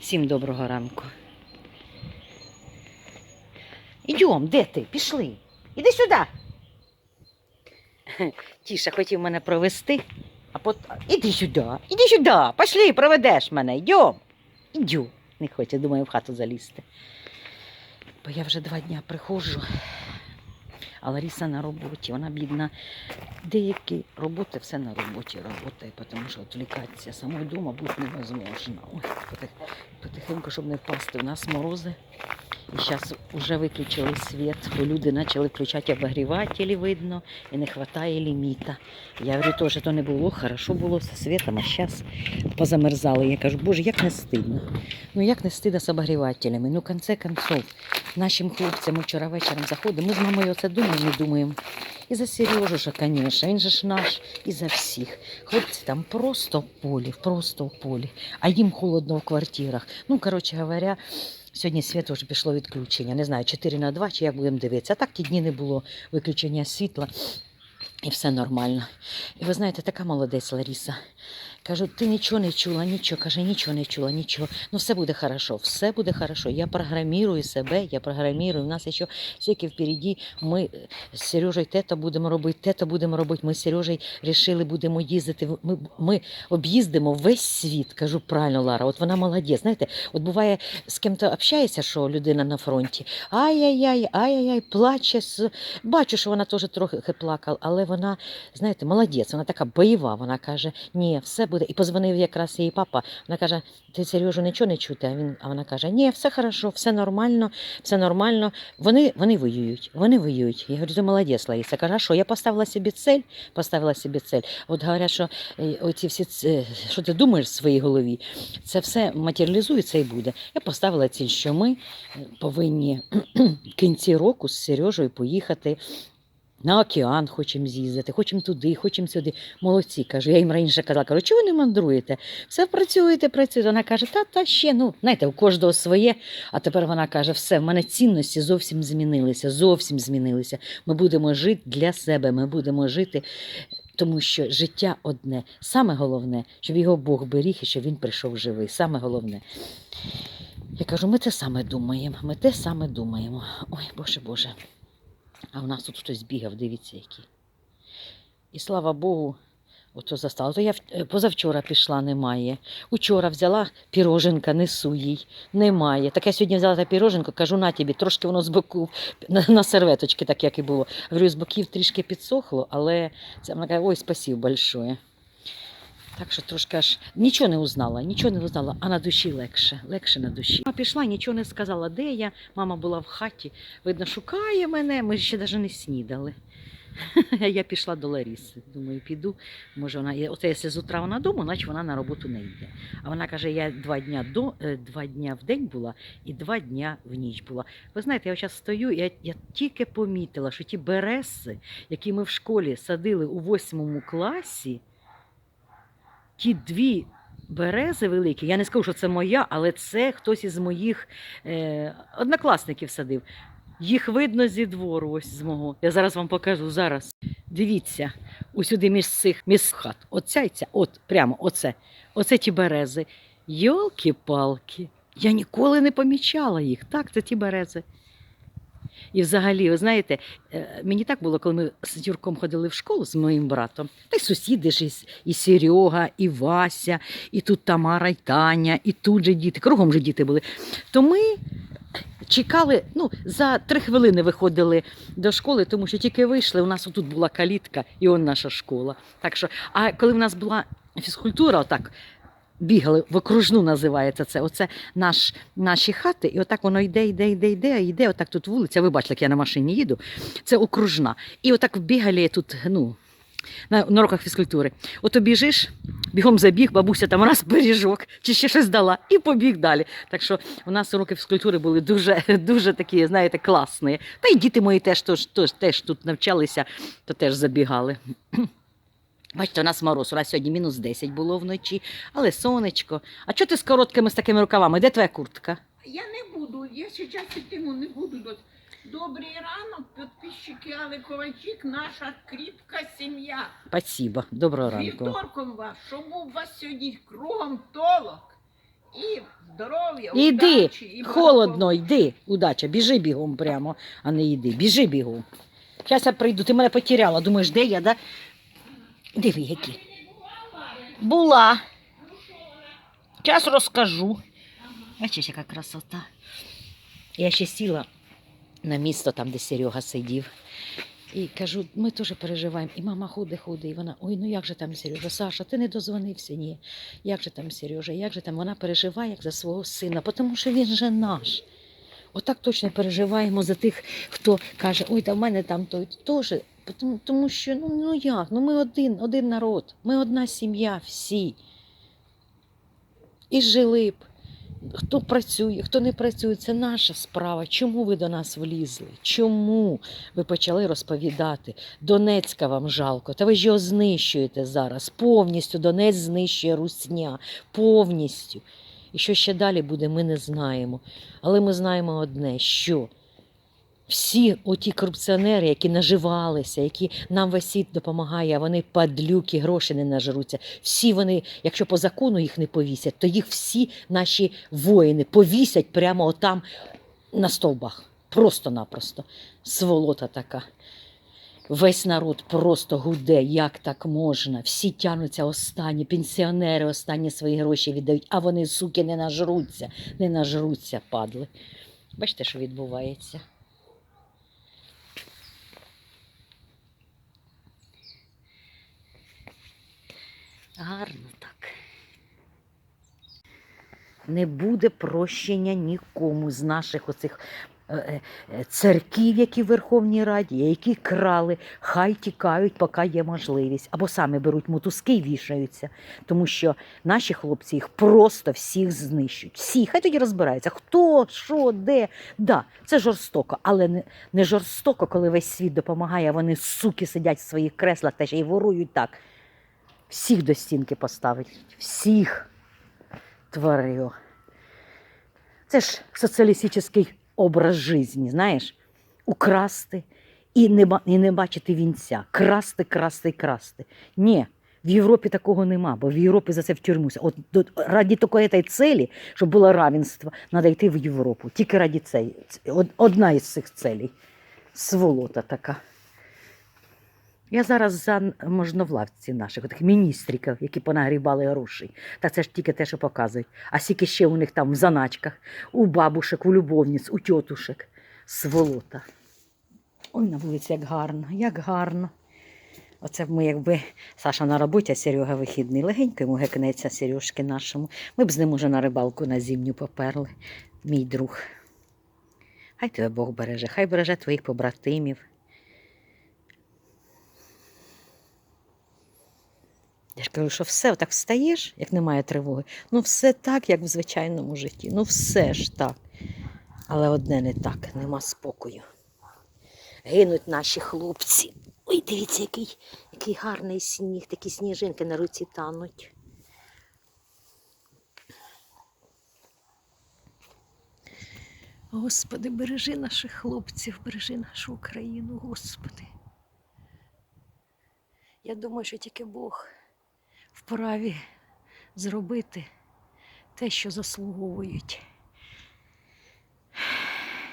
Всім доброго ранку. Ідем, де ти? Пішли. Іди сюди. Тіша хотів мене провести, а пот... Іди сюди, іди сюди, пішли, проведеш мене, йдем. Ідю. Не хоче, думаю, в хату залізти. Бо я вже два дня приходжу, а Лариса на роботі, вона бідна. Деякі роботи все на роботі роботи, тому що відвлікатися самою вдома бути невозможно. Ой, потихеньку, щоб не впасти. У нас морози. І зараз вже виключили світ, бо люди почали включати обогрівателі, видно, і не вистачає ліміта. Я говорю, теж то не було, хорошо було зі світом, а зараз позамерзали. Я кажу, боже, як не стидно. Ну як не стидно з обогрівателями? Ну, в конце концов, нашим хлопцям вчора вечором заходимо, ми з мамою оце думаємо, і думаємо. І за Сережу звісно, він же ж наш, і за всіх. Хлопці там просто в полі, просто в полі, а їм холодно в квартирах. Ну, коротше говоря, сьогодні світло вже пішло відключення. Не знаю, 4 на 2 чи як будемо дивитися. А так ті дні не було виключення світла. І все нормально. І ви знаєте, така молодець Ларіса. Кажу, ти нічого не чула, нічого. Каже, нічого не чула, нічого. Ну все буде хорошо, все буде хорошо. Я програмірую себе, я програмірую. У нас ще всякі впереді. Ми з Сережею те-то будемо робити, те-то будемо робити. Ми з Сережею рішили, будемо їздити. Ми, ми об'їздимо весь світ. Кажу правильно, Лара. От вона молодець. Знаєте, от буває, з ким-то общається, що людина на фронті. Ай-яй-яй, ай-яй-яй, плаче. Бачу, що вона теж трохи плакала, але вона, знаєте, молодець, вона така бойова. Вона каже, ні, все буде. І позвонив якраз її папа. Вона каже, ти Сережу нічого не чути. А він, а вона каже, ні, все хорошо, все нормально, все нормально. Вони, вони воюють, вони воюють. Я говорю, ти молодець, Лариса. Каже, а що, я поставила собі цель, поставила собі цель. От говорять, що е, оці всі, ц- що ти думаєш в своїй голові, це все матеріалізується і буде. Я поставила ціль, що ми е, повинні в кінці року з Сережею поїхати. На океан хочемо з'їздити, хочемо туди, хочемо сюди. Молодці, кажу. Я їм раніше казала, кажу, чого ви не мандруєте? Все працюєте, працюєте. Вона каже, та та ще, ну, знаєте, у кожного своє. А тепер вона каже, все, в мене цінності зовсім змінилися, зовсім змінилися. Ми будемо жити для себе, ми будемо жити, тому що життя одне. Саме головне, щоб його Бог беріг і щоб він прийшов живий. Саме головне. Я кажу, ми те саме думаємо, ми те саме думаємо. Ой, Боже Боже. А в нас тут хтось бігав, дивіться який. І слава Богу, ото застало. То я е, позавчора пішла, немає. Учора взяла піроженка, несу їй. Немає. Так я сьогодні взяла та піроженку, кажу на тобі, трошки воно з боку на, на серветочки, так як і було. Говорю, з боків трішки підсохло, але це вона каже, ой, спасибо большое. Так що трошки аж нічого не узнала, нічого не узнала, а на душі легше, легше на душі. Мама пішла, нічого не сказала, де я. Мама була в хаті, видно, шукає мене. Ми ще навіть не снідали. Я пішла до Ларіси. Думаю, піду. Може, вона оце якщо з утра вона вдома, значить вона на роботу не йде. А вона каже: я два дня до е, два дня в день була і два дня в ніч була. Ви знаєте, я зараз стою, я, я тільки помітила, що ті берези, які ми в школі садили у восьмому класі, ті дві берези великі, я не скажу, що це моя, але це хтось із моїх е, однокласників садив. Їх видно зі двору, ось з мого. Я зараз вам покажу зараз. Дивіться, усюди між цих між хат. Оця і ця, от прямо оце. Оце ті берези. Йолки-палки. Я ніколи не помічала їх. Так, це ті берези. І взагалі, ви знаєте, е, мені так було, коли ми з Юрком ходили в школу з моїм братом. Та й сусіди ж і, Серега, і Вася, і тут Тамара, і Таня, і тут же діти, кругом же діти були. То ми чекали, ну, за три хвилини виходили до школи, тому що тільки вийшли, у нас тут була калітка, і он наша школа. Так що, а коли в нас була фізкультура, отак. Бігали в окружну називається це. Оце наш, наші хати, і отак воно йде, йде, йде, йде, йде. Отак тут вулиця. Ви бачите, як я на машині їду. Це окружна. І отак бігали тут, ну, на, на уроках фізкультури. Ото біжиш, бігом забіг, бабуся там раз пиріжок чи ще щось дала, і побіг далі. Так що у нас уроки фізкультури були дуже, дуже такі, знаєте, класні. Та й діти мої теж, теж, теж, теж тут навчалися, то теж забігали. Бачите, у нас мороз, у нас сьогодні мінус 10 було вночі, але сонечко. А чого ти з короткими з такими рукавами? Де твоя куртка? Я не буду, я зараз йтиму не буду. до- Добрий ранок, підписчики Але Ковальчик, наша кріпка сім'я. Спасибо. Доброго ранку. Вівторком вас, щоб у вас сьогодні кругом толок. І здоров'я, Іди, удачі і холодно, йди, удача, біжи бігом прямо, а не йди, біжи бігом. Зараз я прийду, ти мене потеряла, думаєш, де я, да? Диви, які. Була. Зараз розкажу. Бачиш, яка красота. Я ще сіла на місто, там, де Серега сидів. І кажу, ми теж переживаємо. І мама ходить, ходить, і вона, ой, ну як же там Сережа? Саша, ти не дозвонився? Ні. Як же там Сережа? Як же там? Вона переживає як за свого сина, тому що він же наш. Отак точно переживаємо за тих, хто каже, ой, та в мене там той теж. Тому, що ну, ну як? Ну ми один, один народ, ми одна сім'я, всі. І жили б. Хто працює, хто не працює, це наша справа. Чому ви до нас влізли? Чому ви почали розповідати? Донецька вам жалко, та ви ж його знищуєте зараз. Повністю Донець знищує русня. Повністю. І що ще далі буде, ми не знаємо. Але ми знаємо одне, що всі оті корупціонери, які наживалися, які нам весь світ допомагає, а вони падлюки, гроші не нажруться. Всі вони, якщо по закону їх не повісять, то їх всі наші воїни повісять прямо отам на стовбах. Просто-напросто. Сволота така. Весь народ просто гуде, як так можна. Всі тягнуться останні, пенсіонери останні свої гроші віддають, а вони, суки, не нажруться, не нажруться, падли. Бачите, що відбувається. Гарно так. Не буде прощення нікому з наших оцих е, е, е, церків, які в Верховній Раді, які крали, хай тікають, поки є можливість. Або самі беруть мотузки і вішаються. Тому що наші хлопці їх просто всіх знищують. Всі, хай тоді розбираються, хто, що, де. Да, це жорстоко, але не, не жорстоко, коли весь світ допомагає, а вони суки сидять в своїх креслах та ще й ворують так. Всіх до стінки поставить. Всіх тварю. Це ж соціалістичний образ життя, знаєш? Украсти і не, і не бачити вінця. Красти, красти красти. Ні, в Європі такого нема, бо в Європі за це в тюрму. От раді такої цілі, щоб було равенство, треба йти в Європу. Тільки раді цієї. Одна із цих целей. Сволота така. Я зараз за можновладців наших, таких міністриків, які понагрібали грошей. Та це ж тільки те, що показують. А скільки ще у них там в заначках, у бабушек, у любовниць, у тьотушек. Сволота. Ой, на вулиці як гарно, як гарно. Оце б ми, якби Саша на роботі, а Серега вихідний. Легенько йому гекнеться Сережки нашому. Ми б з ним уже на рибалку на зімню поперли. Мій друг. Хай тебе Бог береже, хай береже твоїх побратимів. Я ж кажу, що все так встаєш, як немає тривоги. Ну, все так, як в звичайному житті. Ну, все ж так. Але одне не так, нема спокою. Гинуть наші хлопці. Ой, дивіться, який, який гарний сніг, такі сніжинки на руці тануть. Господи, бережи наших хлопців, бережи нашу Україну, Господи. Я думаю, що тільки Бог вправі зробити те, що заслуговують.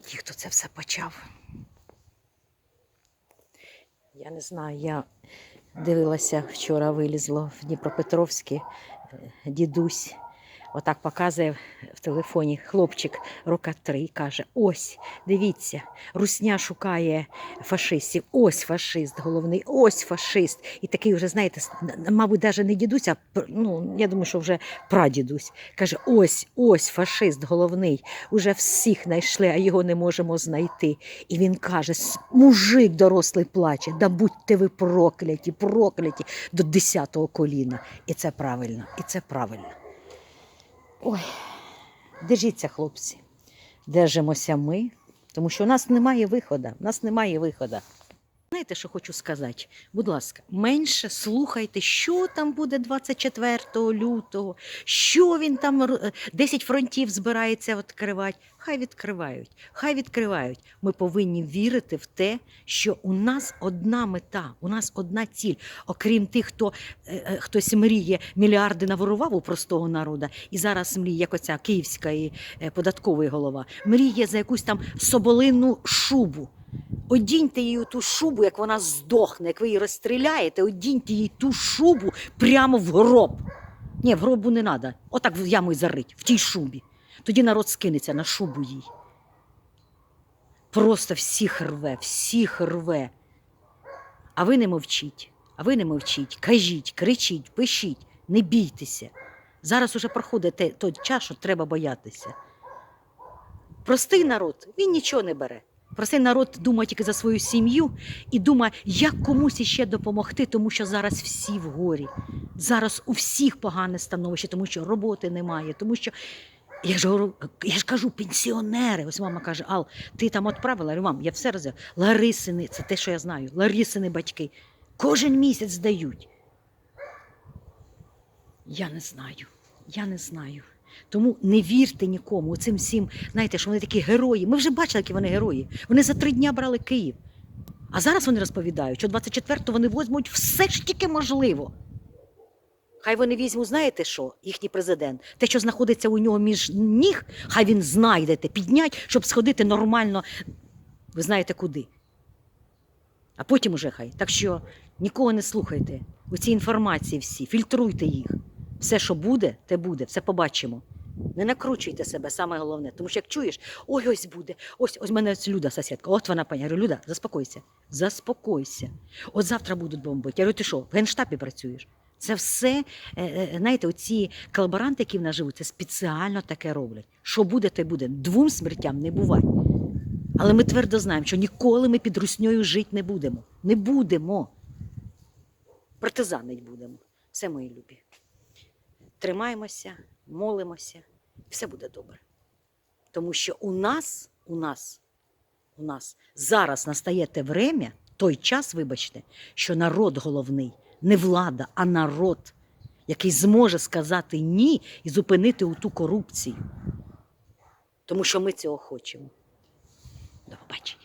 Ті, хто це все почав. Я не знаю, я дивилася вчора, вилізло в Дніпропетровське е, дідусь. Отак показує в телефоні хлопчик рока три, каже: ось, дивіться, русня шукає фашистів. Ось фашист головний, ось фашист. І такий вже, знаєте, мабуть, навіть не дідусь, а ну, я думаю, що вже прадідусь. Каже: ось, ось фашист головний. Уже всіх знайшли, а його не можемо знайти. І він каже: «С- мужик дорослий плаче, да будьте ви прокляті, прокляті до десятого коліна. І це правильно, і це правильно. Ой, держіться, хлопці. Держимося ми, тому що у нас немає виходу. У нас немає виходу. Знаєте, що хочу сказати? Будь ласка, менше слухайте, що там буде 24 лютого, що він там е, 10 фронтів збирається відкривати. Хай відкривають, хай відкривають. Ми повинні вірити в те, що у нас одна мета, у нас одна ціль. Окрім тих, хто е, е, хтось мріє мільярди наворував у простого народу, і зараз мріє, як оця київська і е, податковий голова, мріє за якусь там соболинну шубу. Одіньте їй ту шубу, як вона здохне, як ви її розстріляєте, одіньте їй ту шубу прямо в гроб. Ні, в гробу не треба. Отак в яму й зарить, в тій шубі. Тоді народ скинеться на шубу їй. Просто всіх рве, всіх рве. А ви не мовчіть, а ви не мовчіть. Кажіть, кричіть, пишіть, не бійтеся. Зараз уже проходить той час, що треба боятися. Простий народ, він нічого не бере. Простий народ думає тільки за свою сім'ю і думає, як комусь іще допомогти, тому що зараз всі в горі. Зараз у всіх погане становище, тому що роботи немає, тому що. Я ж, я ж кажу, пенсіонери. Ось мама каже: Ал, ти там відправила? Я я все роздав. Ларисини, це те, що я знаю. Ларисини батьки. Кожен місяць здають. Я не знаю. Я не знаю. Тому не вірте нікому. Цим всім, знаєте, що вони такі герої. Ми вже бачили, які вони герої. Вони за три дня брали Київ. А зараз вони розповідають, що 24-го вони возьмуть все ж тільки можливо. Хай вони візьмуть, знаєте що, їхній президент, те, що знаходиться у нього між ніг, хай він знайде те, піднять, щоб сходити нормально, ви знаєте куди. А потім уже хай. Так що нікого не слухайте. Оці інформації всі, фільтруйте їх. Все, що буде, те буде, все побачимо. Не накручуйте себе, саме головне. Тому що як чуєш, ой, ось буде, ось ось мене ось Люда, сусідка, от вона пані. Я говорю, Люда, заспокойся, заспокойся. От завтра будуть бомбити. Я говорю, ти що, в генштабі працюєш? Це все, е, е, знаєте, оці колаборанти, які в нас живуть, це спеціально таке роблять. Що буде, то буде. Двом смертям не буває. Але ми твердо знаємо, що ніколи ми під русньою жити не будемо. Не будемо. Партизанить будемо. Все мої любі. Тримаємося, молимося, і все буде добре. Тому що у нас, у нас, у нас зараз настає те время, той час, вибачте, що народ головний, не влада, а народ, який зможе сказати ні і зупинити у ту корупцію. Тому що ми цього хочемо. До побачення.